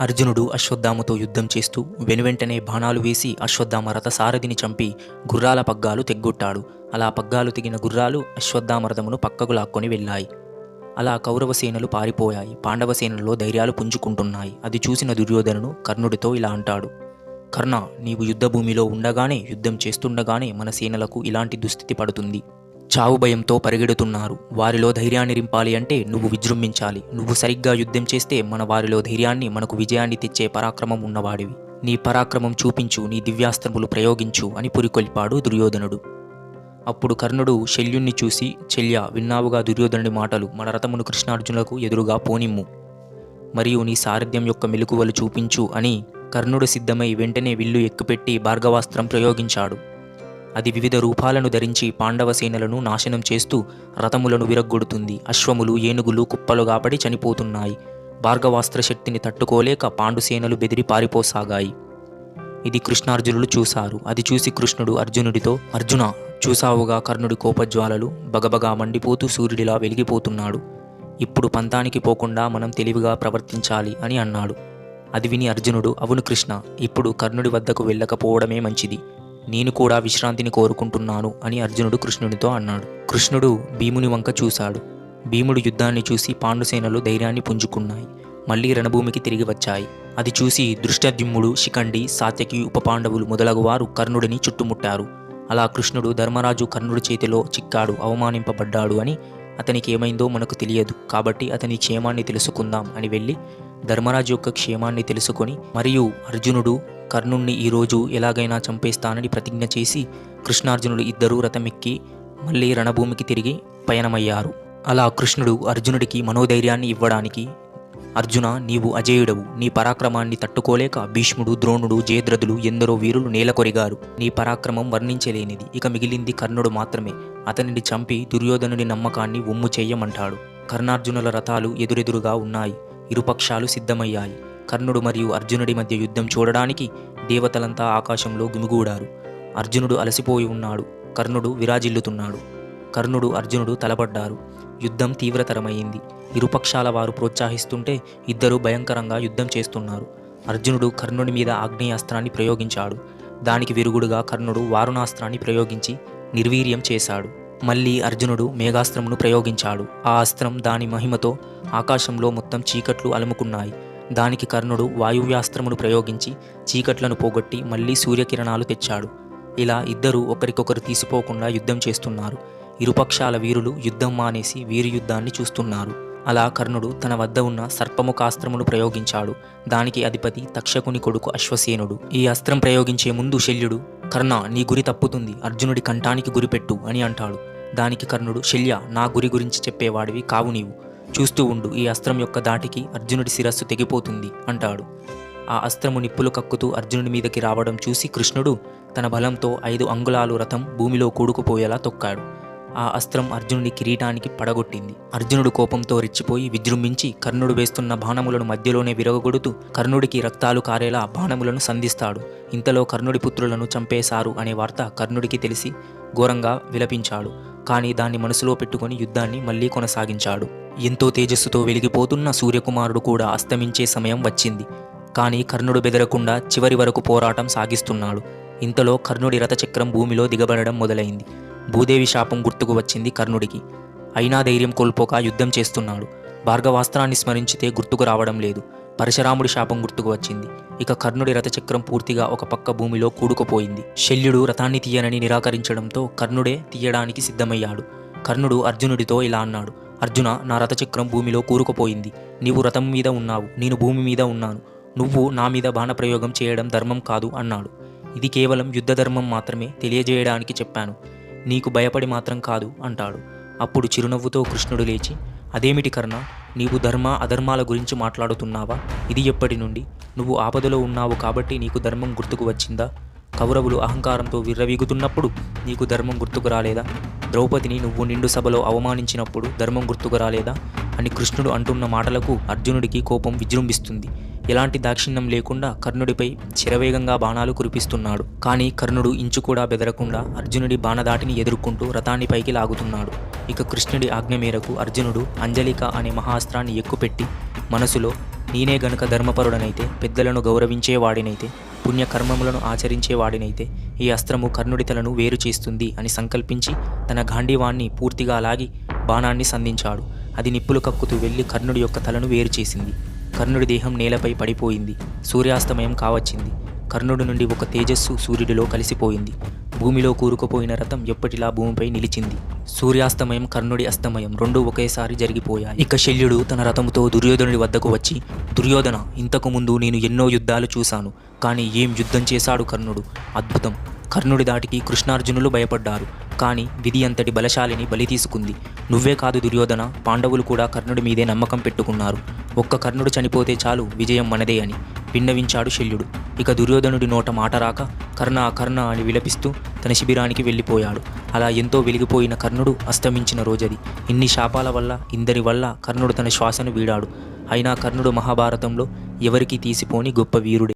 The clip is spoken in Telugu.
అర్జునుడు అశ్వత్థామతో యుద్ధం చేస్తూ వెనువెంటనే బాణాలు వేసి అశ్వత్థామ రథసారథిని చంపి గుర్రాల పగ్గాలు తెగ్గొట్టాడు. అలా పగ్గాలు తెగిన గుర్రాలు అశ్వత్థామ రథమును పక్కకు లాక్కొని వెళ్ళాయి. అలా కౌరవ సేనలు పారిపోయాయి. పాండవసేనలో ధైర్యాలు పుంజుకుంటున్నాయి. అది చూసిన దుర్యోధనుడు కర్ణుడితో ఇలా అంటాడు. కర్ణ నీవు యుద్ధభూమిలో ఉండగానే యుద్ధం చేస్తుండగానే మన సేనలకు ఇలాంటి దుస్థితి పడుతుంది. చావు భయంతో పరిగెడుతున్నారు. వారిలో ధైర్యాన్ని నింపాలి అంటే నువ్వు విజృంభించాలి. నువ్వు సరిగ్గా యుద్ధం చేస్తే మన వారిలో ధైర్యాన్ని మనకు విజయాన్ని తెచ్చే పరాక్రమం ఉన్నవాడివి. నీ పరాక్రమం చూపించు నీ దివ్యాస్త్రములు ప్రయోగించు అని పురికొల్పాడు దుర్యోధనుడు. అప్పుడు కర్ణుడు శల్యుణ్ణి చూసి చెల్య విన్నావుగా దుర్యోధనుడి మాటలు. మన రథమును కృష్ణార్జునులకు ఎదురుగా పోనిమ్ము. మరియు నీ సారథ్యం యొక్క మెలకువలు చూపించు అని కర్ణుడు సిద్ధమై వెంటనే విల్లు ఎక్కుపెట్టి భార్గవాస్త్రం ప్రయోగించాడు. అది వివిధ రూపాలను ధరించి పాండవ సేనలను నాశనం చేస్తూ రథములను విరగ్గొడుతుంది. అశ్వములు ఏనుగులు కుప్పలుగా పడి చనిపోతున్నాయి. భార్గవాస్త్ర శక్తిని తట్టుకోలేక పాండుసేనలు బెదిరి పారిపోసాగాయి. ఇది కృష్ణార్జునులు చూశారు. అది చూసి కృష్ణుడు అర్జునుడితో అర్జున చూసావుగా కర్ణుడి కోపజ్వాలలు బగబగా మండిపోతూ సూర్యుడిలా వెలిగిపోతున్నాడు. ఇప్పుడు పంతానికి పోకుండా మనం తెలివిగా ప్రవర్తించాలి అని అన్నాడు. అది విని అర్జునుడు అవును కృష్ణ ఇప్పుడు కర్ణుడి వద్దకు వెళ్ళకపోవడమే మంచిది. నేను కూడా విశ్రాంతిని కోరుకుంటున్నాను అని అర్జునుడు కృష్ణుడితో అన్నాడు. కృష్ణుడు భీముని వంక చూశాడు. భీముడు యుద్ధాన్ని చూసి పాండుసేనలు ధైర్యాన్ని పుంజుకున్నాయి. మళ్ళీ రణభూమికి తిరిగి వచ్చాయి. అది చూసి దృష్టద్యుమ్ముడు శిఖండి సాత్యకి ఉపపాండవులు మొదలగువారు కర్ణుడిని చుట్టుముట్టారు. అలా కృష్ణుడు ధర్మరాజు కర్ణుడి చేతిలో చిక్కాడు అవమానింపబడ్డాడు అని అతనికి ఏమైందో మనకు తెలియదు. కాబట్టి అతని క్షేమాన్ని తెలుసుకుందాం అని వెళ్ళి ధర్మరాజు యొక్క క్షేమాన్ని తెలుసుకొని మరియు అర్జునుడు కర్ణుణ్ణి ఈరోజు ఎలాగైనా చంపేస్తానని ప్రతిజ్ఞ చేసి కృష్ణార్జునుడు ఇద్దరూ రథమెక్కి మళ్ళీ రణభూమికి తిరిగి పయనమయ్యారు. అలా కృష్ణుడు అర్జునుడికి మనోధైర్యాన్ని ఇవ్వడానికి అర్జున నీవు అజేయుడవు. నీ పరాక్రమాన్ని తట్టుకోలేక భీష్ముడు ద్రోణుడు జయద్రథులు ఎందరో వీరులు నేలకొరిగారు నీ పరాక్రమం వర్ణించలేనిది. ఇక మిగిలింది కర్ణుడు మాత్రమే. అతనిని చంపి దుర్యోధనుడి నమ్మకాన్ని ఒమ్ము చేయమంటాడు. కర్ణార్జునుల రథాలు ఎదురెదురుగా ఉన్నాయి. ఇరుపక్షాలు సిద్ధమయ్యాయి. కర్ణుడు మరియు అర్జునుడి మధ్య యుద్ధం చూడడానికి దేవతలంతా ఆకాశంలో గుమిగూడారు. అర్జునుడు అలసిపోయి ఉన్నాడు. కర్ణుడు విరాజిల్లుతున్నాడు. కర్ణుడు అర్జునుడు తలపడ్డారు. యుద్ధం తీవ్రతరమైంది. ఇరుపక్షాల వారు ప్రోత్సహిస్తుంటే ఇద్దరు భయంకరంగా యుద్ధం చేస్తున్నారు. అర్జునుడు కర్ణుడి మీద ఆగ్నేయాస్త్రాన్ని ప్రయోగించాడు. దానికి విరుగుడుగా కర్ణుడు వారుణాస్త్రాన్ని ప్రయోగించి నిర్వీర్యం చేశాడు. మళ్ళీ అర్జునుడు మేఘాస్త్రమును ప్రయోగించాడు. ఆ అస్త్రం దాని మహిమతో ఆకాశంలో మొత్తం చీకట్లు అలుముకున్నాయి. దానికి కర్ణుడు వాయువ్యాస్త్రమును ప్రయోగించి చీకట్లను పోగొట్టి మళ్ళీ సూర్యకిరణాలు తెచ్చాడు. ఇలా ఇద్దరు ఒకరికొకరు తీసిపోకుండా యుద్ధం చేస్తున్నారు. ఇరుపక్షాల వీరులు యుద్ధం మానేసి వీరి యుద్ధాన్ని చూస్తున్నారు. అలా కర్ణుడు తన వద్ద ఉన్న సర్పముఖాస్త్రమును ప్రయోగించాడు. దానికి అధిపతి తక్షకుని కొడుకు అశ్వసేనుడు. ఈ అస్త్రం ప్రయోగించే ముందు శల్యుడు కర్ణ నీ గురి తప్పుతుంది. అర్జునుడి కంఠానికి గురిపెట్టు అని అంటాడు. దానికి కర్ణుడు శల్య నా గురి గురించి చెప్పేవాడివి కావు నీవు. చూస్తూ ఉండు ఈ అస్త్రం యొక్క దాటికి అర్జునుడి శిరస్సు తెగిపోతుంది అంటాడు. ఆ అస్త్రము నిప్పులు కక్కుతూ అర్జునుడి మీదకి రావడం చూసి కృష్ణుడు తన బలంతో ఐదు అంగుళాలు రథం భూమిలో కూడుకుపోయేలా తొక్కాడు. ఆ అస్త్రం అర్జునుడి కిరీటానికి పడగొట్టింది. అర్జునుడు కోపంతో రెచ్చిపోయి విజృంభించి కర్ణుడు వేస్తున్న బాణములను మధ్యలోనే విరగగొడుతూ కర్ణుడికి రక్తాలు కారేలా బాణములను సంధిస్తాడు. ఇంతలో కర్ణుడి పుత్రులను చంపేశారు అనే వార్త కర్ణుడికి తెలిసి ఘోరంగా విలపించాడు. కానీ దాన్ని మనసులో పెట్టుకొని యుద్ధాన్ని మళ్ళీ కొనసాగించాడు. ఎంతో తేజస్సుతో వెలిగిపోతున్న సూర్యకుమారుడు కూడా అస్తమించే సమయం వచ్చింది. కానీ కర్ణుడు బెదరకుండా చివరి వరకు పోరాటం సాగిస్తున్నాడు. ఇంతలో కర్ణుడి రథచక్రం భూమిలో దిగబడడం మొదలైంది. భూదేవి శాపం గుర్తుకు వచ్చింది కర్ణుడికి. అయినా ధైర్యం కోల్పోక యుద్ధం చేస్తున్నాడు. భార్గవాస్త్రాన్ని స్మరించితే గుర్తుకు రావడం లేదు. పరశురాముడి శాపం గుర్తుకు వచ్చింది. ఇక కర్ణుడి రథచక్రం పూర్తిగా ఒక పక్క భూమిలో కూడుకుపోయింది. శల్యుడు రథాన్ని తీయనని నిరాకరించడంతో కర్ణుడే తీయడానికి సిద్ధమయ్యాడు. కర్ణుడు అర్జునుడితో ఇలా అన్నాడు. అర్జున నా రథచక్రం భూమిలో కూరుకుపోయింది. నీవు రథం మీద ఉన్నావు. నేను భూమి మీద ఉన్నాను. నువ్వు నా మీద బాణప్రయోగం చేయడం ధర్మం కాదు అన్నాడు. ఇది కేవలం యుద్ధ ధర్మం మాత్రమే తెలియజేయడానికి చెప్పాను. నీకు భయపడి మాత్రం కాదు అంటాడు. అప్పుడు చిరునవ్వుతో కృష్ణుడు లేచి అదేమిటి కర్ణ? నీవు ధర్మ అధర్మాల గురించి మాట్లాడుతున్నావా? ఇది ఎప్పటి నుండి? నువ్వు ఆపదలో ఉన్నావు కాబట్టి నీకు ధర్మం గుర్తుకు వచ్చిందా? కౌరవులు అహంకారంతో విర్రవీగుతున్నప్పుడు నీకు ధర్మం గుర్తుకు రాలేదా? ద్రౌపదిని నువ్వు నిండు సభలో అవమానించినప్పుడు ధర్మం గుర్తుకు రాలేదా? అని కృష్ణుడు అంటున్న మాటలకు అర్జునుడికి కోపం విజృంభిస్తుంది. ఎలాంటి దాక్షిణ్యం లేకుండా కర్ణుడిపై చిరవేగంగా బాణాలు కురిపిస్తున్నాడు. కానీ కర్ణుడు ఇంచు కూడా బెదరకుండా అర్జునుడి బాణదాటిని ఎదుర్కొంటూ రథాన్ని పైకి లాగుతున్నాడు. ఇక కృష్ణుడి ఆజ్ఞ మేరకు అర్జునుడు అంజలిక అనే మహాస్త్రాన్ని ఎక్కుపెట్టి మనసులో నేనే గనుక ధర్మపరుడనైతే పెద్దలను గౌరవించేవాడినైతే పుణ్యకర్మములను ఆచరించేవాడినైతే ఈ అస్త్రము కర్ణుడి తలను వేరు చేస్తుంది అని సంకల్పించి తన గాంధీవాణ్ణి పూర్తిగా లాగి బాణాన్ని సంధించాడు. అది నిప్పులు కక్కుతూ వెళ్ళి కర్ణుడి యొక్క తలను వేరు చేసింది. కర్ణుడి దేహం నేలపై పడిపోయింది. సూర్యాస్తమయం కావచ్చింది. కర్ణుడి నుండి ఒక తేజస్సు సూర్యుడిలో కలిసిపోయింది. భూమిలో కూరుకుపోయిన రథం ఎప్పటిలా భూమిపై నిలిచింది. సూర్యాస్తమయం కర్ణుడి అస్తమయం రెండూ ఒకేసారి జరిగిపోయాయి. ఇక శల్యుడు తన రథముతో దుర్యోధనుడి వద్దకు వచ్చి దుర్యోధన ఇంతకు ముందు నేను ఎన్నో యుద్ధాలు చూశాను కానీ ఏం యుద్ధం చేశాడు కర్ణుడు? అద్భుతం. కర్ణుడి దాటికి కృష్ణార్జునులు భయపడ్డారు కానీ విధి అంతటి బలశాలిని బలి తీసుకుంది. నువ్వే కాదు దుర్యోధన పాండవులు కూడా కర్ణుడి మీదే నమ్మకం పెట్టుకున్నారు. ఒక్క కర్ణుడు చనిపోతే చాలు విజయం మనదే అని. విన్నవించాడు శల్యుడు. ఇక దుర్యోధనుడి నోట మాట రాక కర్ణ కర్ణ అని విలపిస్తూ తన శిబిరానికి వెళ్ళిపోయాడు. అలా ఎంతో వెలిగిపోయిన కర్ణుడు అస్తమించిన రోజది. ఇన్ని శాపాల వల్ల ఇందరి వల్ల కర్ణుడు తన శ్వాసను వీడాడు. అయినా కర్ణుడు మహాభారతంలో ఎవరికీ తీసిపోని గొప్ప వీరుడే.